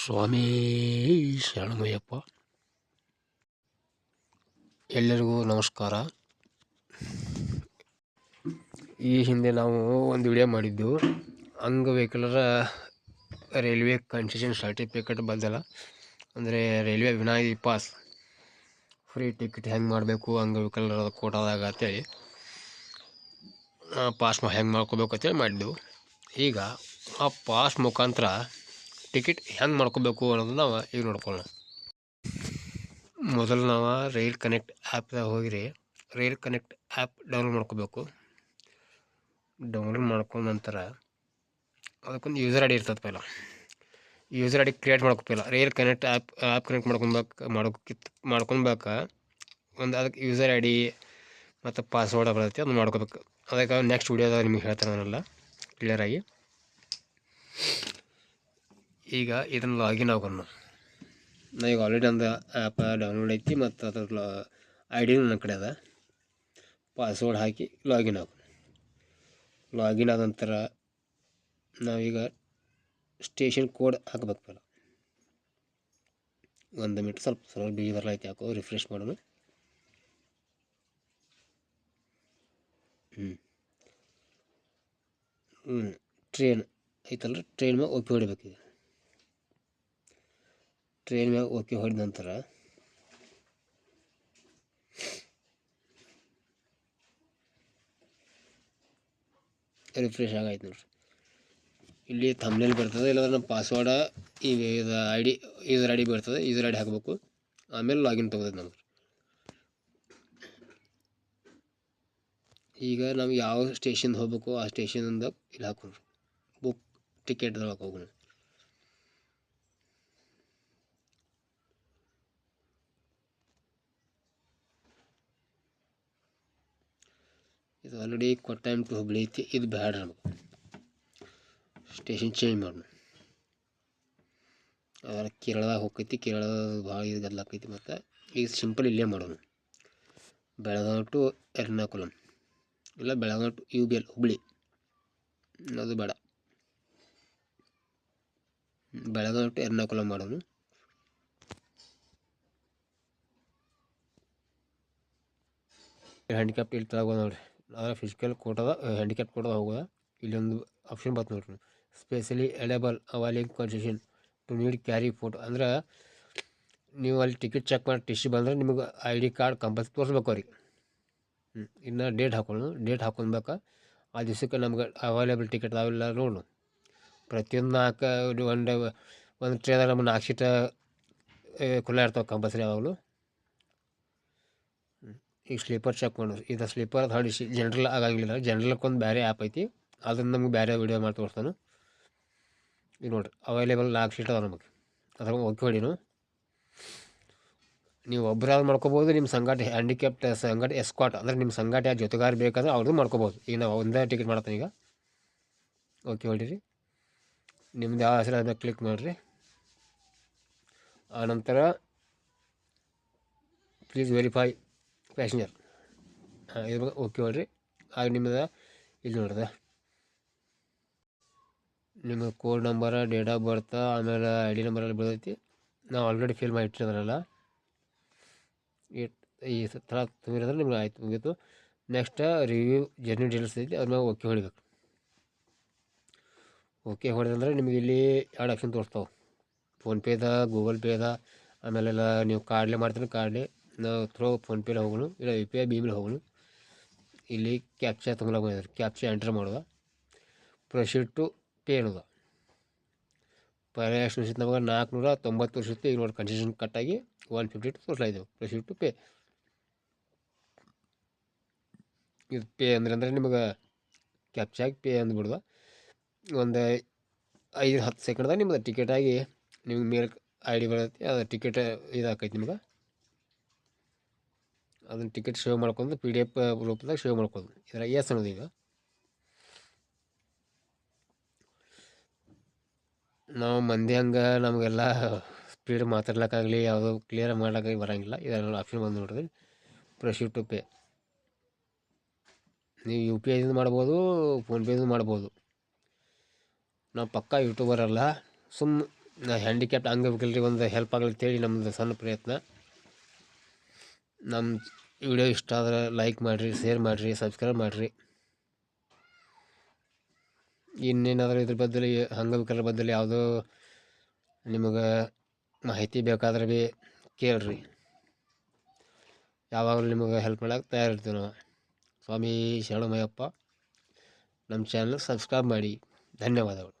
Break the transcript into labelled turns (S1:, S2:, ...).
S1: ಸ್ವಾಮಿ ಶರಣಮಯ್ಯಪ್ಪ ಎಲ್ಲರಿಗೂ ನಮಸ್ಕಾರ. ಈ ಹಿಂದೆ ನಾವು ಒಂದು ವಿಡಿಯೋ ಮಾಡಿದ್ದು ಅಂಗವೈಕಲರ ರೈಲ್ವೆ ಕನ್ಸೆಷನ್ ಸರ್ಟಿಫಿಕೇಟ್ ಬಂದಲ್ಲ ಅಂದರೆ ರೈಲ್ವೆ ವಿನಾಯಿ ಪಾಸ್. ಫ್ರೀ ಟಿಕೆಟ್ ಹೆಂಗೆ ಮಾಡಬೇಕು ಅಂಗವಿಕಲರ ಕೋಟಾದಾಗ ಅಂತೇಳಿ ಪಾಸ್ ಹೆಂಗೆ ಮಾಡ್ಕೋಬೇಕು ಅಂತೇಳಿ ಮಾಡಿದ್ದೆವು ಈಗ ಆ ಪಾಸ್ ಮುಖಾಂತರ ಟಿಕೆಟ್ ಹೆಂಗೆ ಮಾಡ್ಕೋಬೇಕು ಅನ್ನೋದು ನಾವು ಈಗ ನೋಡ್ಕೊಳ್ಳೋಣ ಮೊದಲು ನಾವು ರೈಲ್ ಕನೆಕ್ಟ್ ಆ್ಯಪ್ದಾಗ ಹೋಗಿರಿ. ರೈಲ್ ಕನೆಕ್ಟ್ ಆ್ಯಪ್ ಡೌನ್ಲೋಡ್ ಮಾಡ್ಕೋಬೇಕು. ಡೌನ್ಲೋಡ್ ಮಾಡ್ಕೊಂಡ ನಂತರ ಅದಕ್ಕೊಂದು ಯೂಸರ್ ಐ ಡಿ ಇರ್ತದೆ ಪೈಲ. User I D create ಮಾಡ್ಕೋಪಿಲ್ಲ rail connect app app connect ಮಾಡ್ಕೊಬೇಕು ಮಾಡೋಕಿತ್ ಮಾಡ್ಕೊಬೇಕು ಒಂದು ಅದಕ್ಕೆ ಯೂಸರ್ ಐ ಡಿ ಮತ್ತು ಪಾಸ್ವರ್ಡ್ ಬರುತ್ತೆ ಅದನ್ನು ಮಾಡ್ಕೋಬೇಕು. ಅದಕ್ಕೆ ನೆಕ್ಸ್ಟ್ ವೀಡಿಯೋದಾಗ ನಿಮಗೆ ಹೇಳ್ತಾರೆ ನಾನೆಲ್ಲ. ಕ್ಲಿಯರಾಗಿ ಈಗ ಇದನ್ನು ಲಾಗಿನ್ ಆಗೋಣ ನಾ ಈಗ ಆಲ್ರೆಡಿ ಒಂದು ಆ್ಯಪ್ ಡೌನ್ಲೋಡ್ ಐತಿ ಮತ್ತು ಅದ್ರ ಐ ಡಿ ನನ್ನ ಕಡೆ ಅದ. ಪಾಸ್ವರ್ಡ್ ಹಾಕಿ ಲಾಗಿನ್ ಆಗೋಣ ಲಾಗಿನ್ ಆದ ನಂತರ ನಾವೀಗ ಸ್ಟೇಷನ್ ಕೋಡ್ ಹಾಕಬೇಕಲ್ಲ ಒಂದು ಮಿನಿಟ್ ಸ್ವಲ್ಪ ಸ್ವಲ್ಪ ಬಿಗಿ ಬರಲೈತಿ ಯಾಕೋ ರಿಫ್ರೆಶ್ ಮಾಡೋಣ. ಹ್ಞೂ ಹ್ಞೂ ಟ್ರೈನ್ ಐತಲ್ರಿ? ಟ್ರೈನ್ ಮ್ಯಾಗ ಹೊಡಿಬೇಕು ಹೊಡಿಬೇಕೀಗ ಟ್ರೈನ್ ಮ್ಯಾಗ ಓಕೆ ಹೊಡೆದ ನಂತರ ರಿಫ್ರೆಶ್ ಆಗೈತೆ ನೋಡ್ರಿ. ಇಲ್ಲಿ ಥಂಬ್ನೇಲ್ ಬರ್ತದೆ, ಇಲ್ಲಾಂದ್ರೆ ನಮ್ಮ ಪಾಸ್ವರ್ಡ ಈಗ ಇದು I D user I D ಬರ್ತದೆ ಯೂಸರ್ ಐ ಡಿ ಹಾಕಬೇಕು. ಆಮೇಲೆ ಲಾಗಿನ್ ತೊಗೋತೈತೆ ನಮ್ಗೆ ಈಗ ನಾವು ಯಾವ ಸ್ಟೇಷನ್ ಹೋಗ್ಬೇಕು, ಆ ಸ್ಟೇಷನಿಂದ ಇಲ್ಲಿ ಹಾಕೋಣ ಬುಕ್ ಟಿಕೆಟ್ ಹೋಗೋಣ ಇದು ಆಲ್ರೆಡಿ ಕೊಟ್ಟಾಯಂ ಟು ಹುಬ್ಳಿ ಐತಿ ಇದು ಬೇಡ ನಮಗೆ. ಸ್ಟೇಷನ್ ಚೇಂಜ್ ಮಾಡೋಣ ಅದರ ಕೇರಳದಾಗ ಹೋಗ್ತೈತಿ ಕೇರಳದ ಭಾಳ ಇದು ಗದ್ಲಾಕೈತಿ ಮತ್ತು ಈಗ ಸಿಂಪಲ್ ಇಲ್ಲೇ ಮಾಡೋಣ. ಬೆಳಗಾವಿ ಟು ಎರ್ನಾಕುಲಂ. ಇಲ್ಲ Belagavi to U B L Hubli. ಅದು ಬೇಡ. ಬೆಳಗಾವಿ ಟು ಎರ್ನಾಕುಲಂ ಮಾಡೋಣ. ಹ್ಯಾಂಡಿಕ್ಯಾಪ್ ಇಲ್ಲಿ ತಗೋ ನೋಡಿರಿ. ಆದರೆ ಫಿಸಿಕಲ್ ಕೋಟದ ಹ್ಯಾಂಡಿಕ್ಯಾಪ್ ಕೋಟದ ಹೋಗೋದ. ಇಲ್ಲೊಂದು ಆಪ್ಷನ್ ಬರ್ತದೆ ನೋಡ್ರಿ specially ಎಲೇಬಲ್ availing concession to need carry photo ಅಂದ್ರೆ ನೀವು ಅಲ್ಲಿ ಟಿಕೆಟ್ ಚೆಕ್ ಮಾಡಿ ಟಿ ಸಿ ಬಂದರೆ ನಿಮಗೆ ಐ ಡಿ ಕಾರ್ಡ್ ಕಂಪಲ್ಸರಿ ತೋರಿಸ್ಬೇಕು ಅವ್ರಿಗೆ. ಹ್ಞೂ ಇನ್ನು ಡೇಟ್ ಹಾಕೊಳ್ಳು ಡೇಟ್ ಹಾಕೊಂಡ್ಬೇಕಾ? ಆ ದಿವಸಕ್ಕೆ ನಮ್ಗೆ ಅವೈಲೇಬಲ್ ಟಿಕೆಟ್ ಅವೆಲ್ಲ ನೋಡು ಪ್ರತಿಯೊಂದು ನಾಲ್ಕು, ಒಂದು ಒಂದು ಟ್ರೈನಾಗ ನಮ್ಮ ನಾಲ್ಕು ಸೀಟ ಖುಲ್ಲ ಇರ್ತಾವೆ ಕಂಪಲ್ಸರಿ ಯಾವಾಗಲೂ. ಈಗ ಸ್ಲೀಪರ್ ಚೆಕ್ ಮಾಡೋದು ಇದು ಸ್ಲೀಪರ್ ಥರ್ಡ್ ಜನರಲ್ ಜನ್ರಲ್ ಆಗಂಗಿಲ್ಲ ಜನ್ರಲ್ಕೊಂದು ಬೇರೆ ಆ್ಯಪ್ ಐತಿ. ಅದನ್ನು ನಮ್ಗೆ ಬೇರೆ ವೀಡಿಯೋ ಮಾಡಿ ತೋರಿಸ್ತಾನೆ. ಈಗ ನೋಡಿರಿ ಅವೈಲೇಬಲ್ ನಾಲ್ಕು ಸೀಟ್ ಅದ ನಮಗೆ. ಅದ್ರಾಗ ಓಕೆ ಹೊಡಿನು ನೀವು. ಒಬ್ಬರಾದ್ರು ಮಾಡ್ಕೋಬೋದು ನಿಮ್ಮ ಸಂಗಾಟ ಹ್ಯಾಂಡಿಕ್ಯಾಪ್ಟ್ ಸಂಘಟ ಎಸ್ಕಾಟ್ ಅಂದರೆ ನಿಮ್ಮ ಸಂಘಟ ಜೊತೆಗಾರ ಬೇಕಾದ್ರೆ ಅವ್ರದ್ದು ಮಾಡ್ಕೋಬೋದು. ಈಗ ನಾವು ಒಂದೇ ಟಿಕೆಟ್ ಮಾಡ್ತಾನೆ ಈಗ. ಓಕೆ ಹೊಡೀರಿ. ನಿಮ್ದು ಯಾವ ಹೆಸರು ಕ್ಲಿಕ್ ಮಾಡಿರಿ. ಆನಂತರ ಪ್ಲೀಸ್ ವೆರಿಫೈ ಪ್ಯಾಸೆಂಜರ್ ಹಾಂ ಇದ್ರ ಓಕೆ ಹೇಳ್ರಿ ಆಗ ನಿಮ್ಮದು ಇಲ್ಲಿ ನೋಡ್ರಿ ನಿಮ್ಮ code number date of birth ಆಮೇಲೆ ಐ ಡಿ ನಂಬರ್ ಎಲ್ಲ ಬರ್ತೈತಿ ನಾವು ಆಲ್ರೆಡಿ ಫಿಲ್ ಮಾಡಿ ಇಟ್ಟಿರೋದ್ರಲ್ಲ ಈ ಥರ ತುಂಬಿರೋದ್ರೆ ನಿಮ್ಗೆ ಆಯ್ತು ಮುಗೀತು ನೆಕ್ಸ್ಟ್ ರಿವ್ಯೂ ಜರ್ನಿ ಡೀಟೇಲ್ಸ್ ಐತಿ ಅದ್ರ ಮ್ಯಾಗ ಓಕೆ ಹೊಡಿಬೇಕು ಓಕೆ ಹೊಡೆದಂದ್ರೆ ನಿಮಗೆ ಇಲ್ಲಿ ಎರಡು ಆಪ್ಷನ್ ತೋರಿಸ್ತಾವೆ ಫೋನ್ಪೇದ ಗೂಗಲ್ ಪೇದ ಆಮೇಲೆಲ್ಲ ನೀವು ಕಾರ್ಡ್ಲೆ ಮಾಡ್ತೀರಿ ಕಾರ್ಡ್ಲೆ ನಾವು ಥ್ರೋ ಫೋನ್ಪೇಲಿ ಹೋಗೋಣ ಇಲ್ಲ ಯು ಪಿ ಐ ಭೀಮಿಲಿ ಹೋಗೋಣ ಇಲ್ಲಿ ಕ್ಯಾಪ್ಚಾ ತೊಗೊಳಕ್ ಬಂದಿದ್ದಾರೆ ಕ್ಯಾಪ್ಚಾ ಎಂಟ್ರ್ ಮಾಡುವ ಪ್ರೊಸೀಡ್ ಟು ಪೇ ಅನ್ನೋದು ಎಷ್ಟು ವರ್ಷದ ನಮಗೆ ನಾಲ್ಕುನೂರ ತೊಂಬತ್ತು ವರ್ಷಕ್ಕೆ ಈಗ ನೋಡಿ ಕನ್ಸೆಷನ್ ಕಟ್ಟಾಗಿ ಒನ್ ಫಿಫ್ಟಿ ಟು ತೋರಿಸ್ಲಾಯಿದ್ದೆವು ಪ್ರೊಸೀಡ್ ಟು ಪೇ ಇದು ಪೇ ಅಂದ್ರೆ ಅಂದರೆ ನಿಮಗೆ ಕ್ಯಾಪ್ಚಾಗಿ ಪೇ ಅಂದ್ಬಿಡ್ದ ಒಂದು ಐದು ಹತ್ತು ಸೆಕೆಂಡ್ದಾಗ ನಿಮ್ದು ಟಿಕೆಟ್ ಆಗಿ ನಿಮ್ಗೆ ಮೇಲೆ ಐ ಡಿ ಬರುತ್ತೆ ಅದು ಟಿಕೆಟ್ ಇದಾಕೈತಿ ನಿಮ್ಗೆ ಅದನ್ನು ಟಿಕೆಟ್ ಸೇವ್ ಮಾಡ್ಕೊಂಡು ಪಿ ಡಿ ಎಫ್ ರೂಪದಾಗ ಸೇವ್ ಮಾಡ್ಕೊಂಡು ಇದರ ಎಸ್ ಅನ್ನೋದು ಈಗ. ನಾವು ಮಂದಿ ಹಂಗೆ ನಮಗೆಲ್ಲ ಸ್ಪೀಡ್ ಮಾತಾಡ್ಲಿಕ್ಕಾಗಲಿ, ಯಾವುದೋ ಕ್ಲಿಯರ್ ಮಾಡ್ಲಿಕ್ಕಾಗಿ ಬರೋಂಗಿಲ್ಲ. ಇದರಲ್ಲಿ ಆಪ್ಷನ್ ಬಂದು ನೋಡಿರಿ. ಪ್ರೊಸೀಡ್ ಟು ಪೇ ನೀವು ಯು ಪಿ ಐದಿಂದ ಮಾಡ್ಬೋದು ಫೋನ್ಪೇದಿಂದ ಮಾಡ್ಬೋದು. ನಾವು ಪಕ್ಕಾ ಯೂಟ್ಯೂಬರ್ ಅಲ್ಲ. ಸುಮ್ಮ ನಾ ಹ್ಯಾಂಡಿಕ್ಯಾಪ್ಟ್ ಬೇಕಲ್ರಿ ಒಂದು ಹೆಲ್ಪ್ ಆಗಲಿ ನಮ್ಮದು ಸಣ್ಣ ಪ್ರಯತ್ನ. ನಮ್ಮ ವಿಡಿಯೋ ಇಷ್ಟ ಆದರೆ ಲೈಕ್ ಮಾಡಿರಿ ಶೇರ್ ಮಾಡಿರಿ ಸಬ್ಸ್ಕ್ರೈಬ್ ಮಾಡಿರಿ. ಇನ್ನೇನಾದರೂ ಇದ್ರ ಬದಲು ಅಂಗವಿಕಲರ ಬದಲು ಯಾವುದೋ ನಿಮಗೆ ಮಾಹಿತಿ ಬೇಕಾದ್ರೆ ಭೀ ಕೇಳ್ರಿ. ಯಾವಾಗಲೂ ನಿಮಗೆ ಹೆಲ್ಪ್ ಮಾಡೋಕೆ ತಯಾರಿರ್ತೀವಿ ನಾವು. ಸ್ವಾಮಿ ಶರಣಮಯ್ಯಪ್ಪ ನಮ್ಮ ಚಾನಲ್ ಸಬ್ಸ್ಕ್ರೈಬ್ ಮಾಡಿ. ಧನ್ಯವಾದಗಳು.